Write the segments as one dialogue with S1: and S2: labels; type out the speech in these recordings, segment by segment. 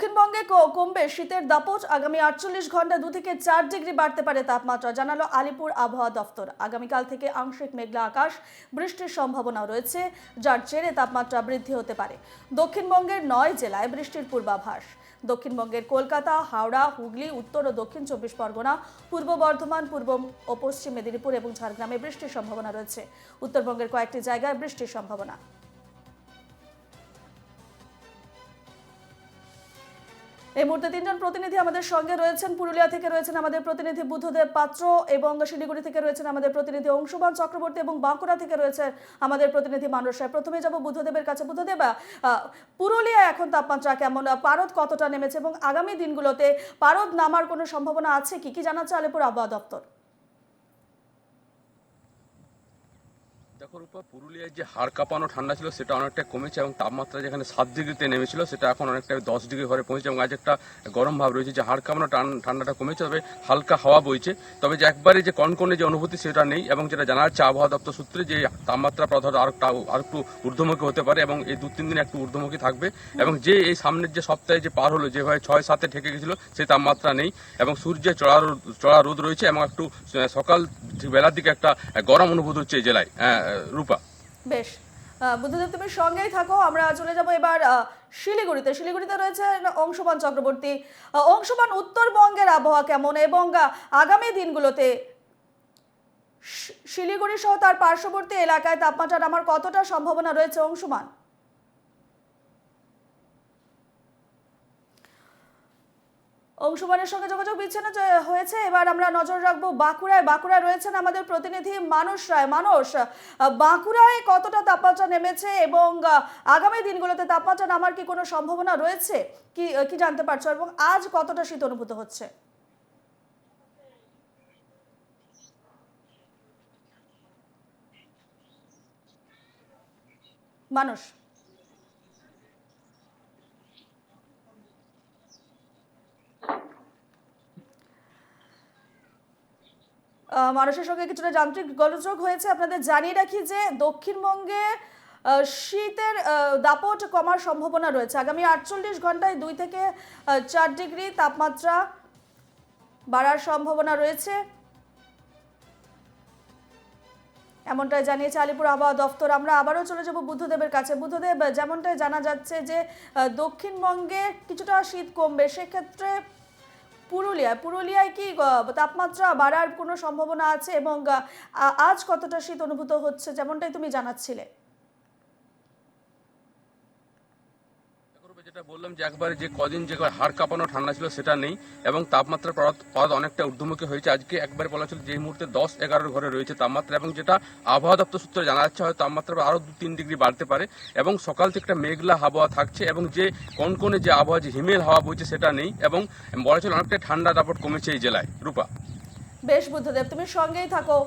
S1: দক্ষিণবঙ্গে কমবে। শীতের দাপট আগামী আটচল্লিশ ঘণ্টা দু থেকে চার ডিগ্রি বাড়তে পারে তাপমাত্রা, জানালো আলিপুর আবহাওয়া দফতর আগামীকাল থেকে আংশিক মেঘলা আকাশ, বৃষ্টির সম্ভাবনা রয়েছে, যার জেরে তাপমাত্রা বৃদ্ধি হতে পারে। দক্ষিণবঙ্গের নয় জেলায় বৃষ্টির পূর্বাভাস। দক্ষিণবঙ্গের কলকাতা, হাওড়া, হুগলি, উত্তর ও দক্ষিণ চব্বিশ পরগনা, পূর্ব বর্ধমান, পূর্ব ও পশ্চিম মেদিনীপুর এবং ঝাড়গ্রামে বৃষ্টির সম্ভাবনা রয়েছে। উত্তরবঙ্গের কয়েকটি জায়গায় বৃষ্টির সম্ভাবনা। এই মুহূর্তে তিনজন প্রতিনিধি আমাদের সঙ্গে রয়েছেন। পুরুলিয়া থেকে রয়েছেন আমাদের প্রতিনিধি বুদ্ধদেব পাত্র এবং শিলিগুড়ি থেকে রয়েছেন আমাদের প্রতিনিধি অংশুমান চক্রবর্তী এবং বাঁকুড়া থেকে রয়েছে আমাদের প্রতিনিধি মানুষ প্রথমে যাব বুদ্ধদেবের কাছে। বুদ্ধদেব পুরুলিয়া এখন তাপমাত্রা কেমন? পারদ কতটা নেমেছে এবং আগামী দিনগুলোতে পারদ নামার কোনো সম্ভাবনা আছে কি? কি জানাচ্ছে আলিপুর আবহাওয়া দপ্তর?
S2: দেখো রূপা পুরুলিয়ায় যে হাড় কাঁপানো ঠান্ডা ছিল সেটা অনেকটা কমেছে এবং তাপমাত্রা যেখানে সাত ডিগ্রিতে নেমেছিল সেটা এখন অনেকটা দশ ডিগ্রি ঘরে পৌঁছেছে এবং আজ একটা গরম ভাব রয়েছে যে হাড় কাঁপানো ঠান্ডাটা কমেছে তবে হালকা হাওয়া বইছে। তবে যে একবারে যে কনকনে যে অনুভূতি সেটা নেই এবং যেটা জানা যাচ্ছে আবহাওয়া দপ্তর সূত্রে যে তাপমাত্রা প্রধানত আর আর একটু ঊর্ধ্বমুখী হতে পারে এবং এই দু তিন দিন একটু ঊর্ধ্বমুখী থাকবে এবং যে এই সামনের যে সপ্তাহে যে পার হলো যেভাবে ছয় সাতে ঠেকে গেছিল সেই তাপমাত্রা নেই এবং সূর্যের চড়া চড়া রোদ রয়েছে এবং একটু সকাল বেলার দিকে একটা গরম অনুভূত হচ্ছে এই জেলায়। আহ, রূপা।
S1: বেশ। বুদ্ধদেব, তুমি সঙ্গেই থাকো, আমরা চলে যাব এবার শিলিগুড়িতে। শিলিগুড়িতে রয়েছে অংশমান চক্রবর্তী। অংশমান উত্তরবঙ্গের আবহাওয়া কেমন? এবং আগামী দিনগুলোতে শিলিগুড়ি সহ তার পার্শ্ববর্তী এলাকায় তাপমাত্রা আমার কতটা সম্ভাবনা রয়েছে অংশমান? অংশমানের সঙ্গে যোগাযোগ বিচ্ছিন্ন হয়েছে এবার আমরা নজর রাখব বাঁকুড়ায়। বাঁকুড়ায় রয়েছেন আমাদের প্রতিনিধি মানস রায়। আহ, বাঁকুড়ায় কতটা তাপমাত্রা নেমেছে এবং আগামী দিনগুলোতে তাপমাত্রা নামার কি কোনো সম্ভাবনা রয়েছে? কি কি জানতে পারছ এবং আজ কতটা শীত অনুভূত হচ্ছে? মানুষ মানুষের সঙ্গে কিছুটা যান্ত্রিক গোলযোগ হয়েছে। আপনাদের জানিয়ে রাখি যে দক্ষিণবঙ্গে শীতের দাপট কমার সম্ভাবনা রয়েছে। আগামী আটচল্লিশ ঘন্টায় দুই থেকে চার ডিগ্রি তাপমাত্রা বাড়ার সম্ভাবনা রয়েছে। এমনটাই জানিয়েছে আলিপুর আবহাওয়া দফতর। আমরা আবারও চলে যাব বুদ্ধদেবের কাছে। বুদ্ধদেব, যেমনটাই জানা যাচ্ছে যে দক্ষিণবঙ্গে কিছুটা শীত কমবে। সেক্ষেত্রে পুরুলিয়া পুরুলিয়ায় কি তাপমাত্রা বাড়ার কোনো সম্ভাবনা আছে এবং আজ কতটা শীত অনুভূত হচ্ছে, যেমনটাই তুমি জানাচ্ছিলে?
S2: যেটা বললাম যে একবারে যে কদিন যে হাড় কাঁপানো ঠান্ডা ছিল সেটা নেই, এবং তাপমাত্রা পরাত অনেকটা ঊর্ধ্বমুখী হয়েছে। আজকে একবার বলা ছিল যে মুহূর্তে দশ এগারোর ঘরে রয়েছে তাপমাত্রা, এবং যেটা আবহাওয়া দপ্তর সূত্রে জানা যাচ্ছে হয়তো তাপমাত্রা আরও দু তিন ডিগ্রি বাড়তে পারে, এবং সকাল থেকে একটা মেঘলা আবহাওয়া থাকছে, এবং যে কোন কনকনে যে আবহাওয়া, যে হিমেল হাওয়া বইছে সেটা নেই, এবং বলা ছিল অনেকটা ঠান্ডা দাপট কমেছে এই জেলায়। রূপা।
S1: বেশ বুদ্ধদেব, তুমি সঙ্গেই থাকো।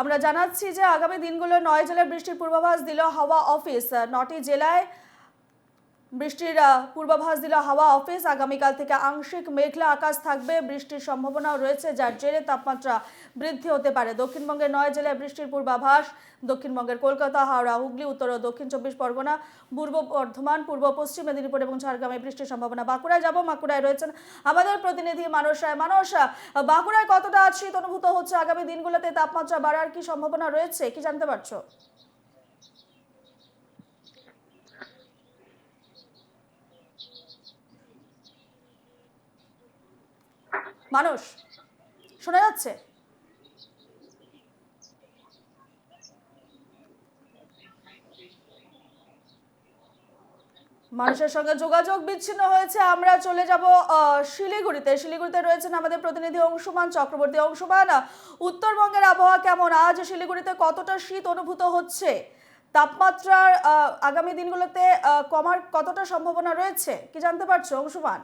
S1: আমরা জানাচ্ছি যে আগামী দিনগুলো নয় জেলায় বৃষ্টির পূর্বাভাস দিল হাওয়া অফিস। নটি জেলায় বৃষ্টির পূর্বাভাস দিল হাওয়া অফিস। আগামীকাল থেকে আংশিক মেঘলা আকাশ থাকবে। বৃষ্টির সম্ভাবনাও রয়েছে, যার জেরে তাপমাত্রা বৃদ্ধি হতে পারে। দক্ষিণবঙ্গের নয় জেলায় বৃষ্টির পূর্বাভাস। দক্ষিণবঙ্গের কলকাতা, হাওড়া, হুগলি, উত্তর ও দক্ষিণ চব্বিশ পরগনা, পূর্ব বর্ধমান, পূর্ব পশ্চিম মেদিনীপুর এবং ঝাড়গ্রামে বৃষ্টির সম্ভাবনা। বাঁকুড়ায় যাব, বাঁকুড়ায় রয়েছেন আমাদের প্রতিনিধি মানস। রায় মানস, বাঁকুড়ায় কতটা শীত অনুভূত হচ্ছে আগামী দিনগুলোতে? তাপমাত্রা বাড়ার কি সম্ভাবনা রয়েছে? কি জানতে পারছ? মানুষ, শোনা যাচ্ছে? মানুষের সঙ্গে যোগাযোগ বিচ্ছিন্ন হয়েছে। আমরা চলে যাব শিলিগুড়িতে। শিলিগুড়িতে রয়েছেন আমাদের প্রতিনিধি অংশুমান চক্রবর্তী। অংশুমান, উত্তরবঙ্গের আবহাওয়া কেমন? আজ শিলিগুড়িতে কতটা শীত অনুভূত হচ্ছে? তাপমাত্রার আগামী দিনগুলোতে কমার কতটা সম্ভাবনা রয়েছে? কি জানতে পারছ, অংশুমান?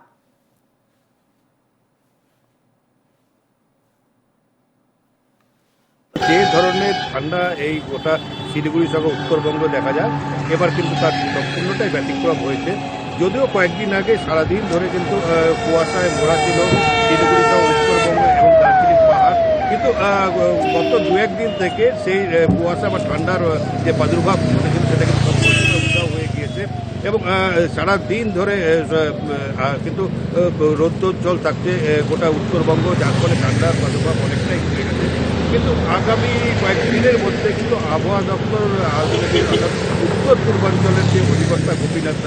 S3: যে ঠান্ডা এই গোটা শিলিগুড়ি সহ উত্তরবঙ্গ দেখা যায়। এবার কিন্তু তার সম্পূর্ণটাই ব্যতিক্রম হয়েছে। যদিও কয়েকদিন আগে সারাদিন ধরে কিন্তু কুয়াশায় ভরা ছিল শিলিগুড়ি সহ উত্তরবঙ্গ এবং দার্জিলিং পাহাড়। কিন্তু গত দু একদিন থেকে সেই কুয়াশা বা ঠান্ডার যে প্রাদুর্ভাব ঘটেছিল সেটা কিন্তু হয়ে গিয়েছে। এবং সারা দিন ধরে কিন্তু রৌদ্রোজ্জ্বল থাকছে গোটা উত্তরবঙ্গ, যার ফলে ঠান্ডার প্রাদুর্ভাব অনেকটাই কিন্তু আগামী কয়েকদিনের মধ্যে কিন্তু আবহাওয়া দপ্তর উত্তর পূর্বাঞ্চলের যে অধিকর্তা গোপীনাথ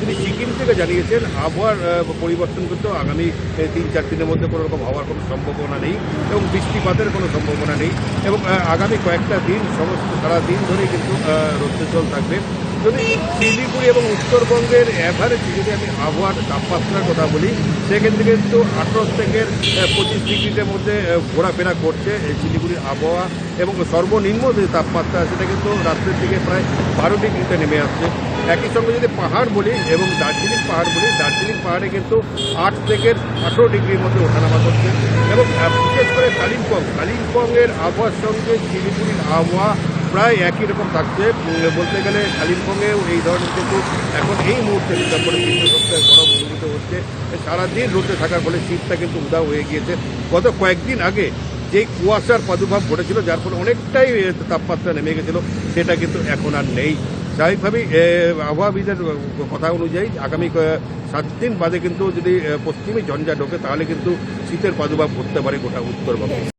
S3: তিনি সিকিম থেকে জানিয়েছেন আবহাওয়ার পরিবর্তন কিন্তু আগামী তিন চার দিনের মধ্যে কোনো রকম হওয়ার কোনো সম্ভাবনা নেই এবং বৃষ্টিপাতের কোনো সম্ভাবনা নেই এবং আগামী কয়েকটা দিন সমস্ত সারা দিন ধরে কিন্তু আহ, জল থাকবে। যদি শিলিগুড়ি এবং উত্তরবঙ্গের অ্যাভারেজ যদি আমি আবহাওয়ার তাপমাত্রার কথা বলি, সেক্ষেত্রে কিন্তু আঠারো থেকে পঁচিশ ডিগ্রির মধ্যে ঘোরাফেরা করছে এই শিলিগুড়ির আবহাওয়া এবং সর্বনিম্ন যে তাপমাত্রা সেটা কিন্তু রাত্রের দিকে প্রায় বারো ডিগ্রিতে নেমে আসছে। একই সঙ্গে যদি পাহাড় বলি এবং দার্জিলিং পাহাড় বলি, দার্জিলিং পাহাড়ে কিন্তু আট থেকে আঠেরো ডিগ্রির মধ্যে ওঠানামা করছে। এবং বিশেষ করে কালিম্পং, কালিম্পংয়ের আবহাওয়ার সঙ্গে শিলিগুড়ির আবহাওয়া প্রায় একই রকম থাকছে। বলতে গেলে কালিম্পংয়েও এই ধরনের কিন্তু এখন এই মুহূর্তে ডিসেম্বরের তৃতীয় সপ্তাহে গরম অনুভূত হচ্ছে। সারাদিন রোদে থাকার ফলে শীতটা কিন্তু উদাও হয়ে গিয়েছে। গত কয়েকদিন আগে যেই কুয়াশার প্রাদুর্ভাব ঘটেছিল, যার ফলে অনেকটাই তাপমাত্রা নেমে গেছিল, সেটা কিন্তু এখন আর নেই। স্বাভাবিকভাবেই আবহাওয়াবিদের কথা অনুযায়ী আগামী সাত দিন বাদে কিন্তু যদি পশ্চিমী ঝঞ্ঝা ঢোকে, তাহলে কিন্তু শীতের প্রাদুর্ভাব ঘটতে পারে গোটা উত্তরবঙ্গে।